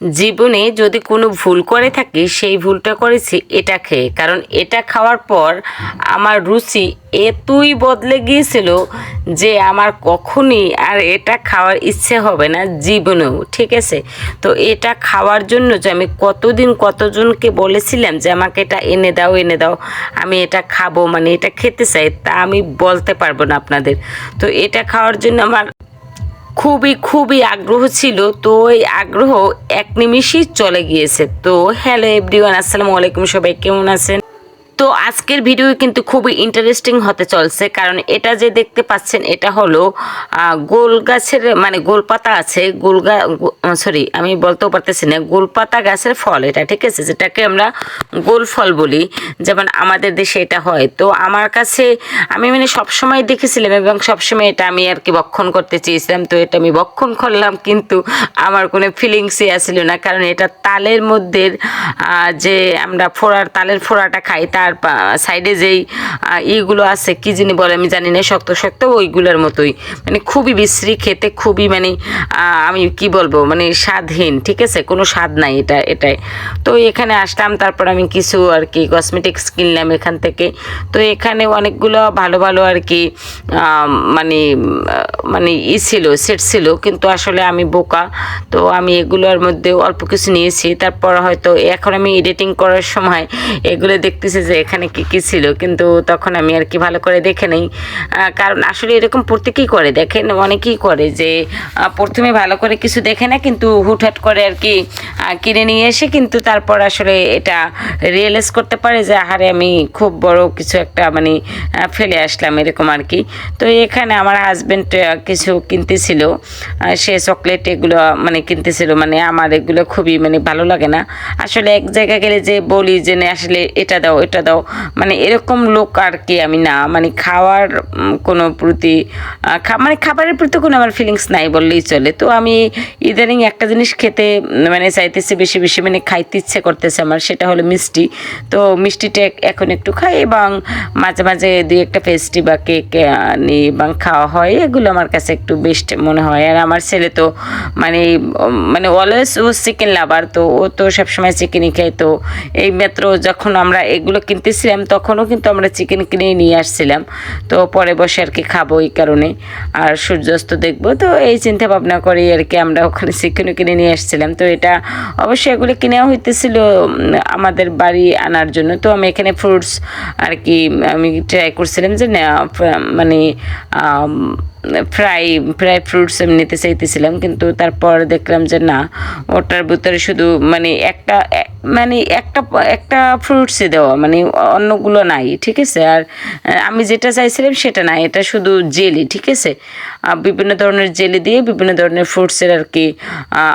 জীবনে যদি কোনো ভুল করে থাকি, সেই ভুলটা করেছি এটা খেয়ে। কারণ এটা খাওয়ার পর আমার রুচি এতই বদলে গিয়েছিল যে আমার কখনই আর এটা খাওয়ার ইচ্ছে হবে না জীবনেও, ঠিক আছে? তো এটা খাওয়ার জন্য যে আমি কতদিন কতজনকে বলেছিলাম যে আমাকে এটা এনে দাও এনে দাও, আমি এটা খাব মানে এটা খেতে চাই, তা আমি বলতে পারব না আপনাদের। তো এটা খাওয়ার জন্য আমার খুবই খুবই আগ্রহ ছিল। তো ওই আগ্রহ এক নিমিষেই চলে গিয়েছে। তো হ্যালো এভরিওয়ান আসসালামু আলাইকুম সবাই, কেমন আছেন? তো আজকের ভিডিও কিন্তু খুবই ইন্টারেস্টিং হতে চলছে, কারণ এটা যে দেখতে পাচ্ছেন, এটা হলো গোল গাছের মানে গোলপাতা আছে, গোল সরি আমি বলতেও পারতেছি না গোলপাতা গাছের ফল এটা, ঠিক আছে? যেটাকে আমরা গোল ফল বলি, যেমন আমাদের দেশে এটা হয়। তো আমার কাছে, আমি মানে সবসময় দেখেছিলাম এবং সবসময় এটা আমি আর কি বক্ষণ করতে চেয়েছিলাম, তো এটা আমি বক্ষণ করলাম, কিন্তু আমার কোনো ফিলিংসই আসছিল না, কারণ এটা তালের মধ্যে যে আমরা ফোড়ার, তালের ফোড়াটা খাই, তার সাইডে যেই ইগুলো আছে, কি যিনি বলে আমি জানি না শক্ত শক্ত ওইগুলোর মতোই। মানে খুবই বিশ্রী খেতে, খুবই মানে আমি কি বলব মানে স্বাদহীন, ঠিক আছে? কোনো স্বাদ নাই এটা, এটাই। তো এখানে আসলাম, তারপর আমি কিছু আর কি কসমেটিক্স কিনলাম এখান থেকে। তো এখানে অনেকগুলো ভালো ভালো আর কি মানে মানে ই ছিল সেট ছিল, কিন্তু আসলে আমি বোকা। তো আমি এগুলোর মধ্যে অল্প কিছু নিয়েছি, তারপর হয়তো এখন আমি এডিটিং করার সময় এগুলো দেখতেছি যে এখানে কি কি ছিল, কিন্তু তখন আমি আর কি ভালো করে দেখে নেই। কারণ আসলে এরকম প্রত্যেকেই করে? দেখেন অনেকেই করে যে প্রথমে ভালো করে কিছু দেখে না, কিন্তু হুটহাট করে আর কি কিনে নিয়ে এসে কিন্তু তারপর আসলে এটা রিয়েলাইজ করতে পারে যে, আহারে আমি খুব বড় কিছু একটা মানে ফেলে আসলাম এরকম আর কি। তো এখানে আমার হাজব্যান্ড কিছু কিনতেছিল সে চকলেট এগুলো মানে কিনতেছিল মানে আমার এগুলো খুবই মানে ভালো লাগে না। আসলে এক জায়গায় গেলে যে বলি যে আসলে এটা দাও, এটা দাও। মানে এরকম লোক আর কি আমি না। মানে খাওয়ার কোনো প্রতি মানে খাবারের প্রতি কোনো আমার ফিলিংস নাই বললেই চলে। তো আমি ইদানিং একটা জিনিস খেতে মানে চাইতেছি বেশি বেশি মানে খাইতে ইচ্ছে করতেছে আমার, সেটা হলো মিষ্টি। তো মিষ্টিটা এখন একটু খাই এবং মাঝে মাঝে দুই একটা পেস্ট্রি বা কেক নিই এবং খাওয়া হয়। এগুলো আমার কাছে একটু বেস্ট মনে হয়। আর আমার ছেলে তো মানে মানে অলওয়েজ ও চিকেন লাভার তো ও তো সবসময় চিকেনই খায়। তো এই মাত্র যখন আমরা এগুলো কিনতেছিলাম, তখনও কিন্তু আমরা চিকেন কিনেই নিয়ে আসছিলাম। তো পরে বসে আর কি খাব এই কারণে। আর সূর্যাস্ত দেখব, তো এই চিন্তা ভাবনা করেই আর কি আমরা ওখানে চিকেনও কিনে নিয়ে আসছিলাম। তো এটা অবশ্যই এগুলো কিনেও হইতেছিল আমাদের বাড়ি আনার জন্য। তো আমি এখানে ফ্রুটস আর কি, আমি ট্রাই করছিলাম যে মানে ফ্রাই ফ্রাই ফ্রুটস আমি নিতে চাইতেছিলাম, কিন্তু তারপর দেখলাম যে না, ওটার ভিতরে শুধু মানে একটা মানে একটা একটা ফ্রুটসই দেওয়া মানে অন্যগুলো নাই, ঠিক আছে? আর আমি যেটা চাইছিলাম সেটা না এটা শুধু জেলি ঠিক আছে? বিভিন্ন ধরনের জেলি দিয়ে বিভিন্ন ধরনের ফ্রুটসের আর কি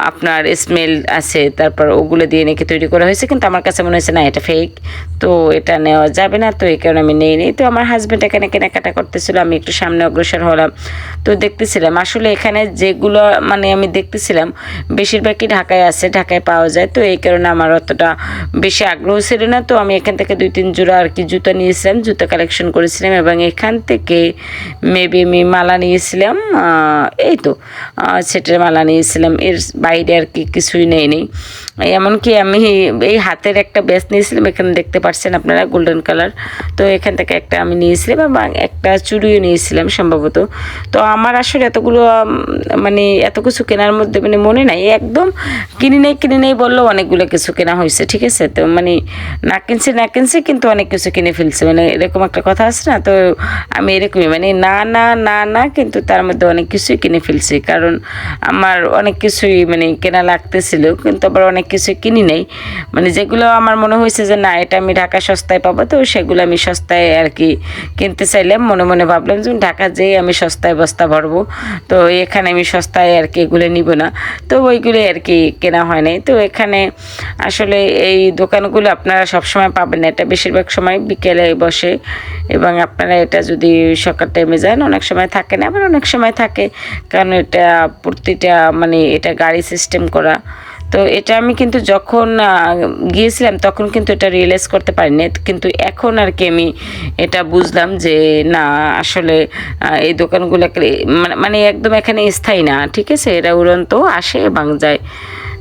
আপনার স্মেল আছে, তারপর ওগুলো দিয়ে নাকি তৈরি করা হয়েছে, কিন্তু আমার কাছে মনে হয়েছে না, এটা ফেক তো এটা নেওয়া যাবে না, তো এই কারণে আমি নেই নি তো আমার হাজব্যান্ড এখানে কেনাকাটা করতেছিল, আমি একটু সামনে অগ্রসর হলাম। তো দেখতেছিলাম, আসলে এখানে যেগুলো মানে আমি দেখতেছিলাম, বেশিরভাগই ঢাকায় আছে, ঢাকায় পাওয়া যায়, তো এই কারণে আমার অতটা বেশি আগ্রহ ছিল না, তো আমি এখান থেকে দুই তিন জোড়া আর কি জুতো নিয়েছিলাম, জুতো কালেকশন করেছিলাম এবং এখান থেকে মেবি আমি মালা নিয়েছিলাম এই তো সেটার মালা নিয়েছিলাম, এর বাইরে আর কি কিছুই নেই নেই। এমনকি আমি এই হাতের একটা বেস নিয়েছিলাম, এখানে দেখতে পাচ্ছেন আপনারা গোল্ডেন কালার তো এখান থেকে একটা আমি নিয়েছিলাম এবং একটা চুড়িও নিয়েছিলাম সম্ভবত। তো আমার আসলে এতগুলো মানে এত কিছু কেনার মধ্যে মানে মনে নাই। একদম কিনি নেই কিনি নেই বললেও অনেকগুলো কিছু কেনা হয়েছে ঠিক আছে? তো মানে না কিনছে না কিনছে, কিন্তু অনেক কিছু কিনে ফেলছে। মানে এরকম একটা কথা আছে না, তো আমি এরকমই মানে না না না না, কিন্তু তার মধ্যে অনেক কিছুই কিনে ফেলছি। কারণ আমার অনেক কিছুই মানে কেনা লাগতেছিল, কিন্তু আবার অনেক কিছু কিনি নেই। মানে যেগুলো আমার মনে হয়েছে যে না, এটা আমি ঢাকা সস্তায় পাবো, তো সেগুলো আমি সস্তায় আর কি কিনতে চাইলাম। মনে মনে ভাবলাম যে ঢাকা যেয়ে আমি সস্তায় বস্তা ভরবো তো এখানে আমি সস্তায় আর কি এগুলো নিব না। তো ওইগুলো আর কি কেনা হয় নাই। তো এখানে আসলে এই দোকানগুলো আপনারা সবসময় পাবেন না। এটা বেশিরভাগ সময় বিকেলে বসে এবং আপনারা এটা যদি সকাল টাইমে যান, অনেক সময় থাকে না, আবার অনেক সময় থাকে। কারণ এটা প্রতিটা মানে এটা গাড়ি সিস্টেম করা। তো এটা আমি কিন্তু যখন গিয়েছিলাম তখন কিন্তু এটা রিয়েলাইজ করতে পারিনি। কিন্তু এখন আর কি আমি এটা বুঝলাম যে না, আসলে এই দোকানগুলো মানে মানে একদম এখানে স্থায়ী না, ঠিক আছে? এরা উড়ন্ত, আসে এবং যায়।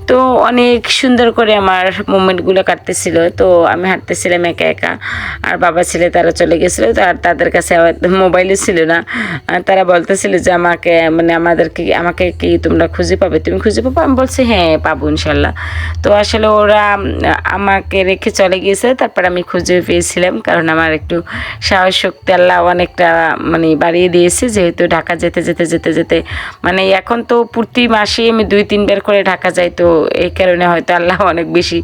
তো অনেক সুন্দর করে আমার মুমেন্টগুলো কাটতেছিল। তো আমি হাঁটতেছিলাম একা একা। আর বাবা ছেলে তারা চলে গেছিল। তো আর তাদের কাছে মোবাইলও ছিল না। তারা বলতেছিল যে আমাকে মানে আমাদেরকে, আমাকে কি তোমরা খুঁজে পাবে? তুমি খুঁজে পাবো? আমি বলছি হ্যাঁ পাবো ইনশাল্লাহ। তো আসলে ওরা, আমাকে রেখে চলে গিয়েছে। তারপর আমি খুঁজে পেয়েছিলাম। কারণ আমার একটু সাহস শক্তি আল্লাহ অনেকটা মানে বাড়িয়ে দিয়েছে। যেহেতু ঢাকা যেতে যেতে যেতে যেতে মানে এখন তো প্রতি মাসেই আমি দুই, তিনবার করে ঢাকা যাই। তো এই কারণে হয়তো আল্লাহ অনেক বেশি